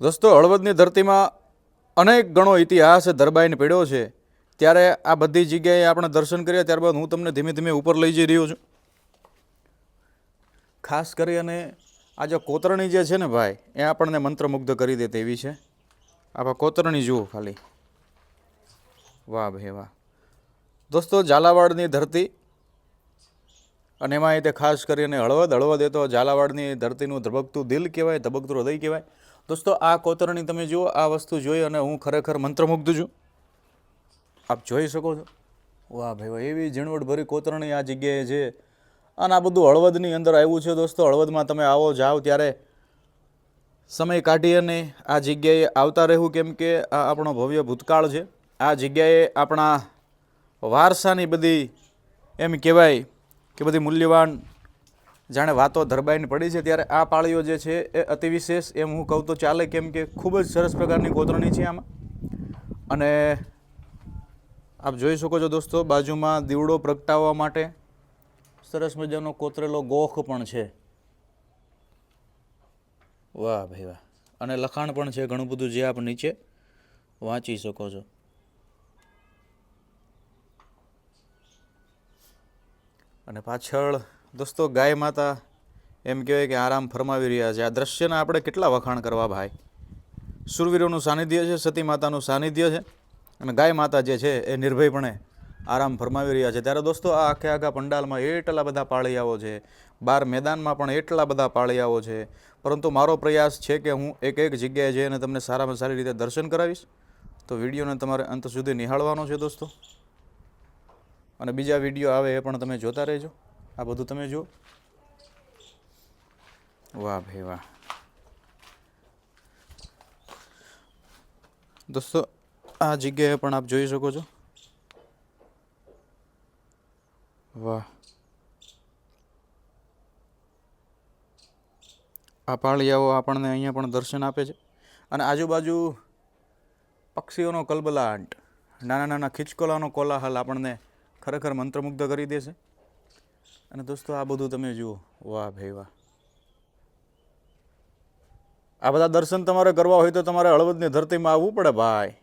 દોસ્તો, હળવદની ધરતીમાં અનેક ગણો ઇતિહાસ દરબાઈને પીડ્યો છે. ત્યારે આ બધી જગ્યાએ આપણે દર્શન કર્યા ત્યારબાદ હું તમને ધીમે ધીમે ઉપર લઈ જઈ રહ્યો છું. ખાસ કરી અને આ જે કોતરણી જે છે ને ભાઈ, એ આપણને મંત્રમુગ્ધ કરી દે તેવી છે. આવા કોતરણી જુઓ ખાલી. વાહ ભાઈ, વાહ. દોસ્તો, ઝાલાવાડની ધરતી, અને એમાં તે ખાસ કરીને હળવદ હળવદ એ તો ઝાલાવાડની ધરતીનું ધબકતું દિલ કહેવાય, ધબકતું હૃદય કહેવાય. દોસ્તો, આ કોતરણી તમે જુઓ, આ વસ્તુ જોઈ અને હું ખરેખર મંત્રમુગ્ધ છું. આપ જોઈ શકો છો. વાહ ભાઈ, વાહ, એવી ઝીણવટભરી કોતરણી આ જગ્યાએ છે. અને આ બધું હળવદની અંદર આવ્યું છે દોસ્તો. હળવદમાં તમે આવો, જાઓ ત્યારે. સમય કાઢી અને આ જગ્યાએ આવતા રહેવું કેમ કે આ આપણો ભવ્ય ભૂતકાળ છે. આ જગ્યાએ આપણા વારસાની બધી, એમ કહેવાય કે બધી મૂલ્યવાન જાણે વાતો ધરબાઈને પડી છે ત્યારે આ પાળીઓ જે છે એ અતિ વિશેષ એમ હું કહું તો ચાલે કેમ કે ખૂબ જ સરસ પ્રકારની કોતરણી છે આમાં. અને આપ જોઈ શકો છો દોસ્તો, બાજુમાં દીવડો પ્રગટાવવા માટે સરસ મજાનો કોતરેલો ગોખ પણ છે. વાહ ભાઈ વાહ. અને લખાણ પણ છે ઘણું બધું જે આપ નીચે વાંચી શકો છો. અને પાછળ દોસ્તો, ગાય માતા એમ કહેવાય કે આરામ ફરમાવી રહ્યા છે. આ દ્રશ્યના આપણે કેટલા વખાણ કરવા ભાઈ? સુરવીરોનું સાનિધ્ય છે, સતી માતાનું સાનિધ્ય છે અને ગાય માતા જે છે એ નિર્ભયપણે આરામ ફરમાવી રહ્યા છે. ત્યારે દોસ્તો, આ આખે આખા પંડાલમાં એટલા બધા પાળિયાઓ છે, બાર મેદાનમાં પણ એટલા બધા પાળિયાઓ છે. પરંતુ મારો પ્રયાસ છે કે હું એક એક જગ્યાએ જઈને તમને સારામાં સારી રીતે દર્શન કરાવીશ. તો વિડીયોને તમારે અંત સુધી નિહાળવાનો છે દોસ્તો. અને બીજા વીડિયો આવે એ પણ તમે જોતા રહેજો. આ બધું તમે જુઓ. વાહ ભાઈ વાહ. દોસ્તો, આ જગ્યાએ પણ આપ જોઈ શકો છો. વાહ. આ પાળિયાઓ આપણને અહીંયા પણ દર્શન આપે છે. અને આજુબાજુ પક્ષીઓનો કલબલાટ, નાના નાના ખીચકોલાનો કોલાહલ આપણને ખરેખર મંત્રમુગ્ધ કરી દેશે અને દોસ્તો, આ બધું તમે જુઓ. વાહ ભાઈ વાહ. આ બધા દર્શન તમારે કરવા હોય તો તમારે હળવદની ધરતીમાં આવવું પડે ભાઈ.